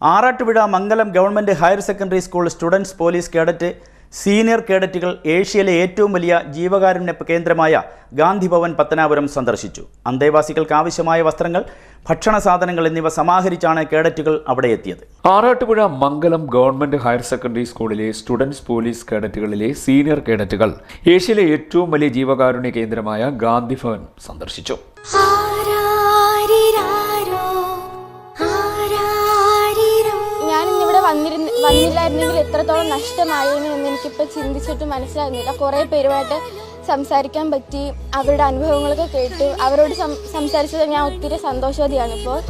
Arattupuzha Mangalam government higher secondary school students police cadet senior കേഡറ്റുകൾ ഏഷ്യയിലെ ഏറ്റവും വലിയ ജീവകാരുണ്യ കേന്ദ്രമായ ഗാന്ധിഭവൻ പത്തനാപുരം സന്ദർശിച്ചു. അന്തേവാസികൾക്ക് ആവശ്യമായ വസ്ത്രങ്ങൾ ഭക്ഷണ സാധനങ്ങൾ എന്നിവ സമാഹരിച്ചാണ് കേഡറ്റുകൾ അവിടെ എത്തിയത്. Arattupuzha Mangalam government higher secondary സ്കൂളിലെ സ്റ്റുഡൻസ് പോലീസ് കേഡറ്റുകളിലെ സീനിയർ കേഡറ്റുകൾ ഏഷ്യയിലെ ഏറ്റവും വലിയ ജീവകാരുണ്യ കേന്ദ്രമായ ഗാന്ധിഭവൻ സന്ദർശിച്ചു. വന്നില്ലായിരുന്നെങ്കിൽ എത്രത്തോളം നഷ്ടമായേനെ എന്ന് എനിക്കിപ്പോൾ ചിന്തിച്ചിട്ട് മനസ്സിലാകുന്നില്ല. കുറേ പേരുമായിട്ട് സംസാരിക്കാൻ പറ്റി അവരുടെ അനുഭവങ്ങളൊക്കെ കേട്ടു അവരോട് സംസാരിച്ചത് ഞാൻ ഒത്തിരി സന്തോഷവതിയാണ് ഇപ്പോൾ.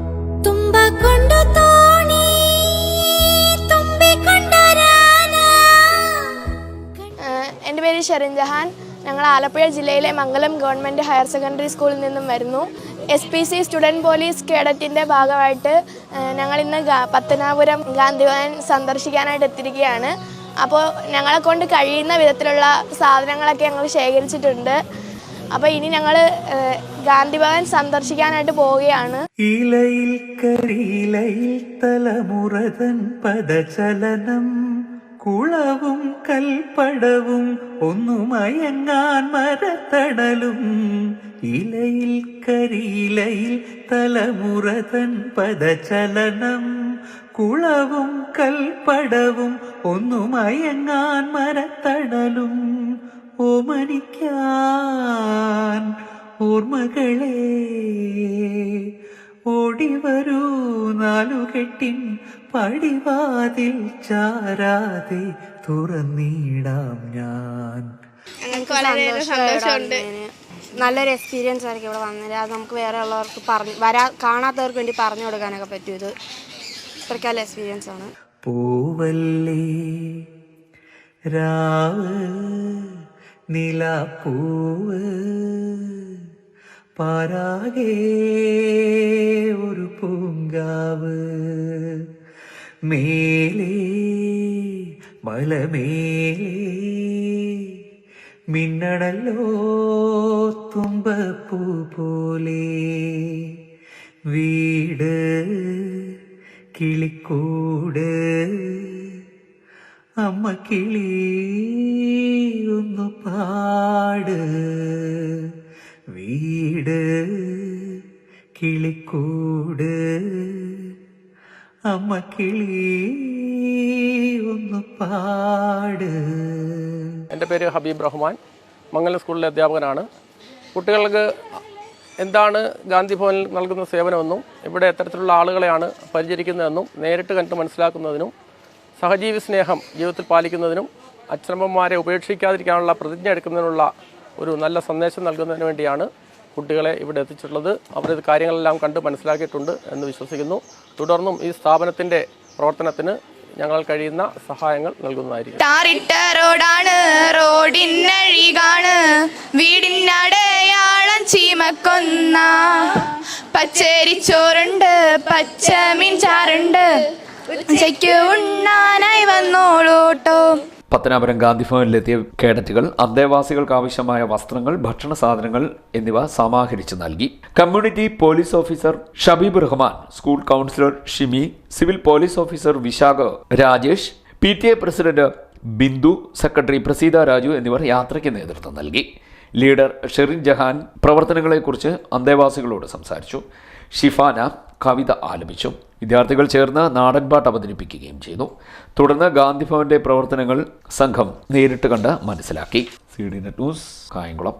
എന്റെ പേര് ഷെറിൻ ജഹാൻ. ഞങ്ങൾ ആലപ്പുഴ ജില്ലയിലെ മംഗലം ഗവൺമെന്റ് ഹയർ സെക്കൻഡറി സ്കൂളിൽ നിന്നും വരുന്നു. S P C student police കേഡറ്റിന്റെ ഭാഗമായിട്ട് ഞങ്ങൾ ഇന്ന് പത്തനാപുരം ഗാന്ധിഭവൻ സന്ദർശിക്കാനായിട്ട് എത്തിയിരിക്കുകയാണ്. അപ്പോൾ ഞങ്ങളെ കൊണ്ട് കഴിയുന്ന വിധത്തിലുള്ള സാധനങ്ങളൊക്കെ ഞങ്ങൾ ശേഖരിച്ചിട്ടുണ്ട്. അപ്പോൾ ഇനി ഞങ്ങൾ ഗാന്ധിഭവൻ സന്ദർശിക്കാനായിട്ട് പോവുകയാണ്. ഇലയിൽ കരിയിലയിൽ തലമുറതൻ പദചലനം. കുളവും കൽപ്പടവും ഒന്നുമയങ്ങാൻ മരത്തടലും. ഇലയിൽ കരിയിലയിൽ തലമുറ തൻ പദചലനം. കുളവും കൽപ്പടവും ഒന്നുമയങ്ങാൻ മരത്തടലും. ഓമനിക്കാൻ ഓർമ്മകളെ ഓടിവരൂ നാലുകെട്ടിൻ പടിവാതിൽ ചാരാതെ തുറന്നിടാം ഞാൻ. ഞങ്ങൾക്ക് സന്തോഷമുണ്ട്. നല്ലൊരു എക്സ്പീരിയൻസ് ആയിരിക്കും ഇവിടെ വന്നത്. അത് നമുക്ക് വേറെ ഉള്ളവർക്ക് പറഞ്ഞു വരാ കാണാത്തവർക്ക് വേണ്ടി പറഞ്ഞു കൊടുക്കാനൊക്കെ പറ്റും ഇത്. ഇത്രയ്ക്ക് നല്ല എക്സ്പീരിയൻസ് ആണ്. പൂവല്ലേ രാവ് നിലാപ്പൂവ് പാരാകെ മേലേ മലമേലേ മിന്നണല്ലോ തുമ്പപ്പൂ പോലെ വീട് കിളിക്കൂട് അമ്മ കിളി ഒന്ന് പാട് വീട് കിളിക്കൂട്. അമ്മ കിളി ഒന്ന് പാട്. എന്റെ പേര് ഹബീബ് റഹ്മാൻ. മംഗലം സ്കൂളിലെ അധ്യാപകനാണ്. കുട്ടികൾക്ക് എന്താണ് ഗാന്ധി ഭവനിൽ നൽകുന്ന സേവനമെന്നും ഇവിടെ എത്തരത്തിലുള്ള ആളുകളെയാണ് പരിചരിക്കുന്നതെന്നും നേരിട്ട് കണ്ട് മനസ്സിലാക്കുന്നതിനും സഹജീവി സ്നേഹം ജീവിതത്തിൽ പാലിക്കുന്നതിനും അച്ഛനമ്മമാരെ ഉപേക്ഷിക്കാതിരിക്കാനുള്ള പ്രതിജ്ഞ എടുക്കുന്നതിനുള്ള ഒരു നല്ല സന്ദേശം നൽകുന്നതിന് വേണ്ടിയാണ് കുട്ടികളെ ഇവിടെ എത്തിച്ചിട്ടുള്ളത്. അവരിത് കാര്യങ്ങളെല്ലാം കണ്ട് മനസ്സിലാക്കിയിട്ടുണ്ട് എന്ന് വിശ്വസിക്കുന്നു. തുടർന്നും ഈ സ്ഥാപനത്തിന്റെ പ്രവർത്തനത്തിന് ഞങ്ങൾ കഴിയുന്ന സഹായങ്ങൾ നൽകുന്നതായിരിക്കും. ടാറിട്ട റോഡാണ് വീടിനടയാളം ചീമക്കൊന്ന. പച്ചരിച്ചോറുണ്ട് പച്ചമീൻ ചാറുണ്ട്. ഉച്ചയ്ക്ക് ഉണ്ണാനായി വന്നോളൂട്ടോ. പത്തനാപുരം ഗാന്ധി ഭവനിലെത്തിയ കേഡറ്റുകൾ അന്തേവാസികൾക്ക് ആവശ്യമായ വസ്ത്രങ്ങൾ ഭക്ഷണ സാധനങ്ങൾ എന്നിവ സമാഹരിച്ചു നൽകി. Community police officer Shabeeb Rahman school counsellor Shimi civil police officer Vishakha Rajesh P T A president Bindu secretary Praseetha Raju എന്നിവർ യാത്രയ്ക്ക് നേതൃത്വം നൽകി. ലീഡർ ഷെറിൻ ജഹാൻ പ്രവർത്തനങ്ങളെക്കുറിച്ച് അന്തേവാസികളോട് സംസാരിച്ചു. ഷിഫാന കവിത ആലപിച്ചു. വിദ്യാർത്ഥികൾ ചേർന്ന് നാടൻപാട്ട് അവതരിപ്പിക്കുകയും ചെയ്തു. തുടർന്ന് ഗാന്ധിഭവന്റെ പ്രവർത്തനങ്ങൾ സംഘം നേരിട്ട് കണ്ട് മനസ്സിലാക്കി. C D net news Kayamkulam.